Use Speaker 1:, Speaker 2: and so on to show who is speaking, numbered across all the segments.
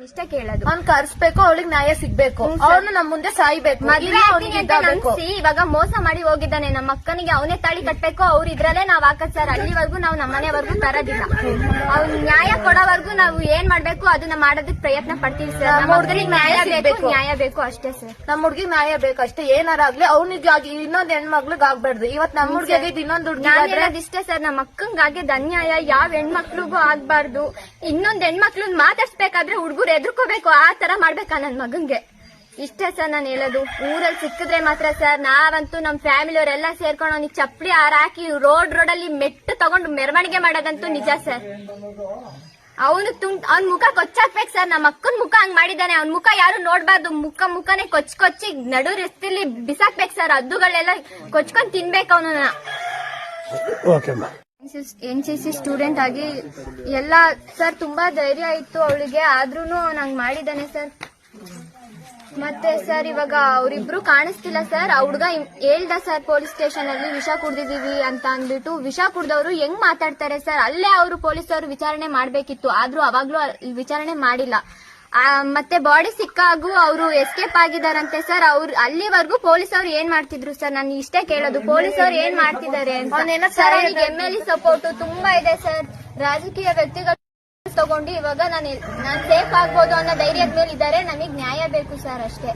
Speaker 1: ಇಷ್ಟ ಕೇಳೋದು.
Speaker 2: ಅವ್ನ್ ಕರ್ಸ್ಬೇಕು ಅವಳಿಗೆ ನ್ಯಾಯ ಸಿಗ್ಬೇಕು. ಅವನು ನಮ್ ಮುಂದೆ ಸಾಯ್ಬೇಕು.
Speaker 1: ಮದ್ವೆ
Speaker 2: ಇಲ್ಲ
Speaker 1: ಆಗ್ತೀನಿ ಅಂತ ನಂಬ್ಸಿ ಇವಾಗ ಮೋಸ ಮಾಡಿ ಹೋಗಿದ್ದಾನೆ ನಮ್ಮ ಅಕ್ಕನಿಗೆ ಅವನೇ ತಾಳಿ ಕಟ್ಬೇಕು ಅವ್ರ ಇದ್ರಲ್ಲೇ ನಾವ್ ಹಾಕದ್ ಸರ್. ಅಲ್ಲಿವರೆಗೂ ನಾವು ನಮ್ಮನೆವರೆಗೂ ತರೋದಿಲ್ಲ. ಅವ್ನ್ ನ್ಯಾಯ ಕೊಡೋವರೆಗೂ ನಾವು ಏನ್ ಮಾಡ್ಬೇಕು ಅದನ್ನ ಮಾಡೋದಕ್ ಪ್ರಯತ್ನ ಪಡ್ತೀವಿ ಸರ್.
Speaker 2: ನಮ್ಮ
Speaker 1: ನಮ್ಮ
Speaker 2: ಹುಡುಗನಿಗೆ
Speaker 1: ನ್ಯಾಯ ಬೇಕು ನ್ಯಾಯ ಬೇಕು ಅಷ್ಟೇ ಸರ್.
Speaker 2: ನಮ್ ಹುಡ್ಗಿ ನ್ಯಾಯ ಬೇಕು ಅಷ್ಟೇ. ಏನಾರಾಗ್ಲಿ ಅವ್ನಿಗೆ ಆಗಿ ಇನ್ನೊಂದ್ ಹೆಣ್ಮಗ್ಳಿಗ್ ಆಗ್ಬಾರ್ದು ಇವತ್ ನಮ್ ಹುಡುಗಿ ಆಗಿದ್ ಇನ್ನೊಂದ್ ಹುಡ್ಗಿ
Speaker 1: ನಾನು ಹೇಳೋದಿಷ್ಟೇ ಸರ್. ನಮ್ಮ ಅಕ್ಕಂಗಾಗೆ ಅನ್ಯಾಯ ಯಾವ ಹೆಣ್ಮಕ್ಳಿಗೂ ಆಗ್ಬಾರ್ದು. ಇನ್ನೊಂದ್ ಹೆಣ್ಮಕ್ಳು ಮಾತಾಡ್ಸ್ಬೇಕಾದ್ರೆ ಹುಡುಗರು ಎದ್ರುಕೋಬೇಕು ಆ ತರ ಮಾಡ್ಬೇಕಾ ನನ್ ಮಗಂಗೆ ಇಷ್ಟೇ ಸರ್ ನಾನು ಹೇಳೋದು. ಊರಲ್ಲಿ ಸಿಕ್ಕಿದ್ರೆ ಮಾತ್ರ ಸರ್, ನಾವಂತೂ ನಮ್ ಫ್ಯಾಮಿಲಿ ಅವರೆಲ್ಲ ಸೇರ್ಕೊಂಡು ಅವ್ನಿಗೆ ಚಪ್ಪಲಿ ಹಾರ ಹಾಕಿ ರೋಡ್ ರೋಡ್ ಅಲ್ಲಿ ಮೆಟ್ಟು ತಗೊಂಡು ಮೆರವಣಿಗೆ ಮಾಡೋದಂತೂ ನಿಜ ಸರ್. ಅವನು ತುಂಬ ಅವ್ನ ಮುಖ ಕೊಚ್ಚಾಕ್ಬೇಕು ಸರ್. ನಮ್ಮ ಅಕ್ಕನ ಮುಖ ಹಂಗ್ ಮಾಡಿದಾನೆ ಅವ್ನ ಮುಖ ಯಾರು ನೋಡ್ಬಾರ್ದು. ಮುಖ ಮುಖನೇ ಕೊಚ್ ಕೊಚ್ಚಿ ನಡು ರಸ್ತೆಲಿ ಬಿಸಾಕ್ಬೇಕು ಸರ್. ಅದ್ದುಗಳೆಲ್ಲ ಕೊಚ್ಕೊಂಡ್ ತಿನ್ಬೇಕು ಅವನನ್ನ. ಎನ್ ಸಿ ಸಿ ಸ್ಟೂಡೆಂಟ್ ಆಗಿ ಎಲ್ಲ ಸರ್ ತುಂಬಾ ಧೈರ್ಯ ಇತ್ತು ಅವಳಿಗೆ ಆದ್ರೂ ನಂಗೆ ಮಾಡಿದ್ದಾನೆ ಸರ್ ಮತ್ತೆ ಸರ್ ಇವಾಗ ಅವರಿಬ್ರು ಕಾಣಿಸ್ತಿಲ್ಲ ಸರ್ ಆ ಹುಡ್ಗ ಹೇಳ್ದ ಸರ್ ಪೊಲೀಸ್ ಸ್ಟೇಷನ್ ಅಲ್ಲಿ ವಿಷ ಕುಡ್ದಿದೀವಿ ಅಂತ ಅಂದ್ಬಿಟ್ಟು ವಿಷ ಕುಡ್ದವ್ರು ಹೆಂಗ್ ಮಾತಾಡ್ತಾರೆ ಸರ್ ಅಲ್ಲೇ ಅವರು ಪೊಲೀಸರು ವಿಚಾರಣೆ ಮಾಡ್ಬೇಕಿತ್ತು. ಆದ್ರೂ ಅವಾಗ್ಲೂ ವಿಚಾರಣೆ ಮಾಡಿಲ್ಲ. ಮತ್ತೆ ಬಾಡಿ ಸಿಕ್ಕಾಗೂ ಅವರು ಎಸ್ಕೇಪ್ ಆಗಿದಾರಂತೆ ಸರ್ ಅವ್ರು ಅಲ್ಲಿವರೆಗೂ ಪೊಲೀಸ್ ಅವ್ರು ಏನ್ ಮಾಡ್ತಿದ್ರು ಸರ್ ನಾನು ಇಷ್ಟೇ ಕೇಳೋದು. ಪೊಲೀಸ್ ಅವ್ರು ಏನ್ ಮಾಡ್ತಿದ್ದಾರೆ ಸರ್
Speaker 2: ಅವ್ರಿಗೆ
Speaker 1: ಎಂ ಎಲ್ ಸಪೋರ್ಟ್ ತುಂಬಾ ಇದೆ ಸರ್ ರಾಜಕೀಯ ವ್ಯಕ್ತಿಗಳು ತಗೊಂಡು ಇವಾಗ ನಾನು ನಾನು ಸೇಫ್ ಆಗ್ಬೋದು ಅನ್ನೋ ಧೈರ್ಯದ ಮೇಲೆ ಇದ್ದಾರೆ. ನಮಗ್ ನ್ಯಾಯ ಬೇಕು ಸರ್ ಅಷ್ಟೇ.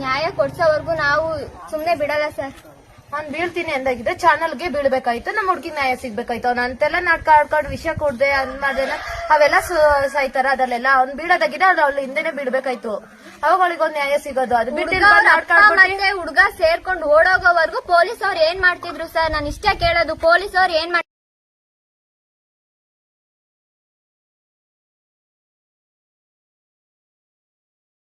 Speaker 1: ನ್ಯಾಯ ಕೊಡ್ಸೋವರೆಗೂ ನಾವು ಸುಮ್ನೆ ಬಿಡಲ್ಲ ಸರ್
Speaker 2: ಅವ್ನ್ ಬೀಳ್ತೀನಿ ಅಂದಾಗಿದ್ರೆ ಚಾನಲ್ಗೆ ಬೀಳ್ಬೇಕಾಯ್ತು ನಮ್ ಹುಡ್ಗಿ ನ್ಯಾಯ ಸಿಗ್ಬೇಕಾಯ್ತು. ಅವ್ನ ಅಂತೆಲ್ಲ ನಾಟಕ ಆಡ್ಕೊಂಡು ವಿಷಯ ಕೊಡ್ದೆ ಅದ್ ಅವೆಲ್ಲ ಸಾಯ್ತಾರ ಅದಲ್ಲೆಲ್ಲ ಅವ್ನ್ ಬೀಳೋದಾಗಿದೆ ಅದು ಅವ್ಳ ಹಿಂದೆನೆ ಬೀಳ್ಬೇಕಾಯ್ತು. ಅವಾಗ ಅವಳಿಗೆ ಒಂದ್ ನ್ಯಾಯ ಸಿಗೋದು. ಅದು
Speaker 1: ಹುಡ್ಗ ಸೇರ್ಕೊಂಡು ಓಡೋಗೋವರೆಗೂ ಪೊಲೀಸ್ ಅವ್ರು ಏನ್ ಮಾಡ್ತಿದ್ರು ಸರ್? ನಾನು ಇಷ್ಟ ಕೇಳೋದು. ಪೊಲೀಸ್ ಅವ್ರು ಏನ್